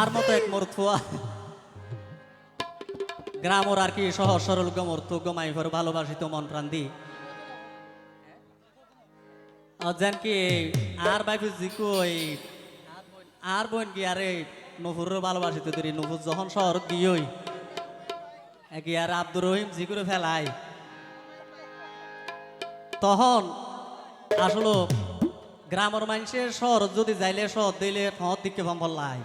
আর মতো এক মরথুয়া গ্রামর আর কি সহজ সরল গমর্থ গমাইভর ভালোবাসিত মন প্রাণ দি। যেন কি, আর বাইফু জিকু এই আর বোন কি, আরে নফুর ভালোবাসিত তুই নফুর যখন শহর গিয়েই কি আর আব্দুর রহিম জি করে ফেলাই। তখন আসলে গ্রামের মানুষের শহর, যদি যাইলে শহর দিলে ঠত দিকে ভাম্বলাই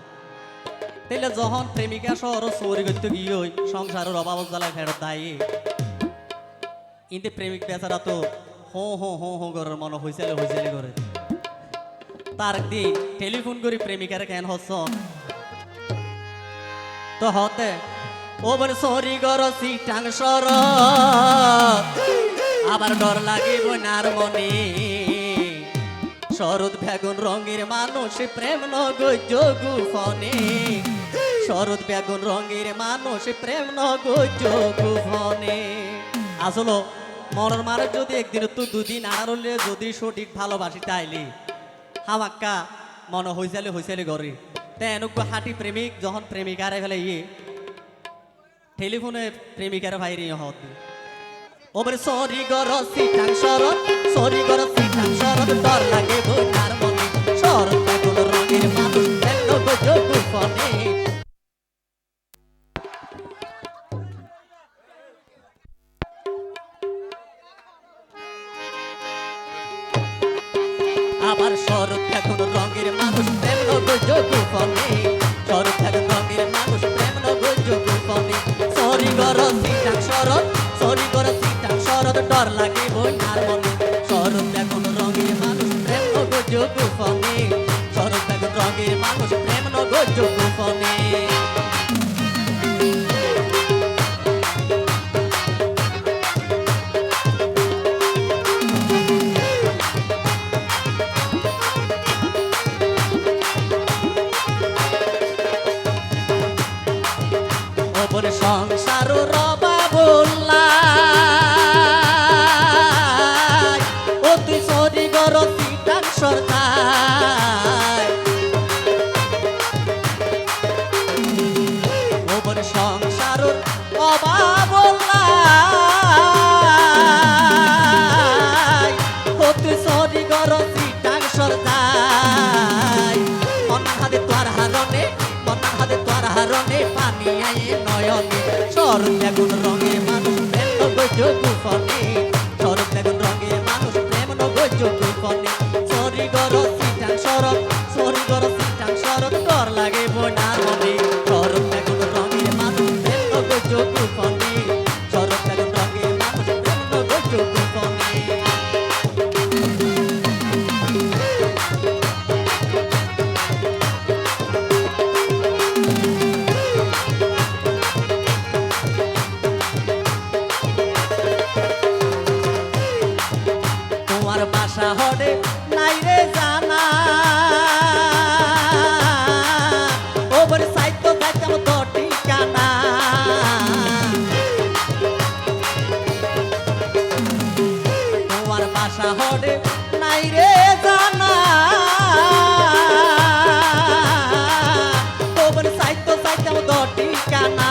তাইলে যখন প্রেমিকা শহর চৌরি করতে গিয়ে সংসারের অভাব জ্বালায় ফেরত দায়ী। কিন্তু প্রেমিক বেচারা তো হো হো হো হো করার মনে হয়েছিল হয়েছিল করে। তার দিন টেলিফোন করি প্রেমিকার কেন হচ্ছ? তো হতে, ও বলে, সরি গর সিটাং সর। আবার ডর লাগে বনার মনে। শরৎ বেগুন রঙের মানুষ প্রেম নগৈজ গুফনে শরৎ বেগুন রঙের মানুষ প্রেম নগৈজ আসলো মনের মানুষ যদি একদিন তো দুদিন আর যদি সঠিক ভালোবাসি তাইলি। হামাক্কা মনে হইসালে হইসালে গরি তে এনেকুৱা হাঁটি প্রেমিক যখন প্রেমিকারে ফেলে ইয়ে। টেলিফোনে প্রেমিকার ভাইরে হত ওবরে সরি গর সিটাং শরৎ, সরি গর সিটাং শরৎ এখন রঙের মানুষ, প্রেম নগজব ফনে শরৎ এখন রঙের মানুষ, প্রেম নগজব ফনে সরি গর সিটাং শরৎ, সরি গর সিটাং শরৎ, ডর লাগে বইনার মনে। শরৎ এখন রঙের মানুষ, প্রেম নগজব ফনে শরৎ এখন রঙের মানুষ, প্রেম নগজব ফনে ওপর সরকার হারনে পানি আয়ে নয়নে। সরব বেগুন রঙে মানুষ, প্রেম নগজ কুফনে সরব বেগুন রঙে মানুষ, প্রেম নগজ গুফনে সরি গর সিটাং সরব বাসা হরে নাই রে জানা। ওপর সাইতো যাইতাম তো ঠিকানা। তোমার বাসা হরে নাই রে জানা। ওপর সাইতো যাইতাম তো ঠিকানা।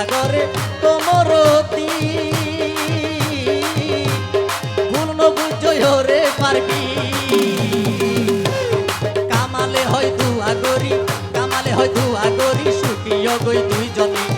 আবার তোমর পূর্ণ নবুল জয়রে পারবি। কামালে হয় দুয়া আগরি কামালে হয় দুয়া আগরি সুখিয় গই দুইজনে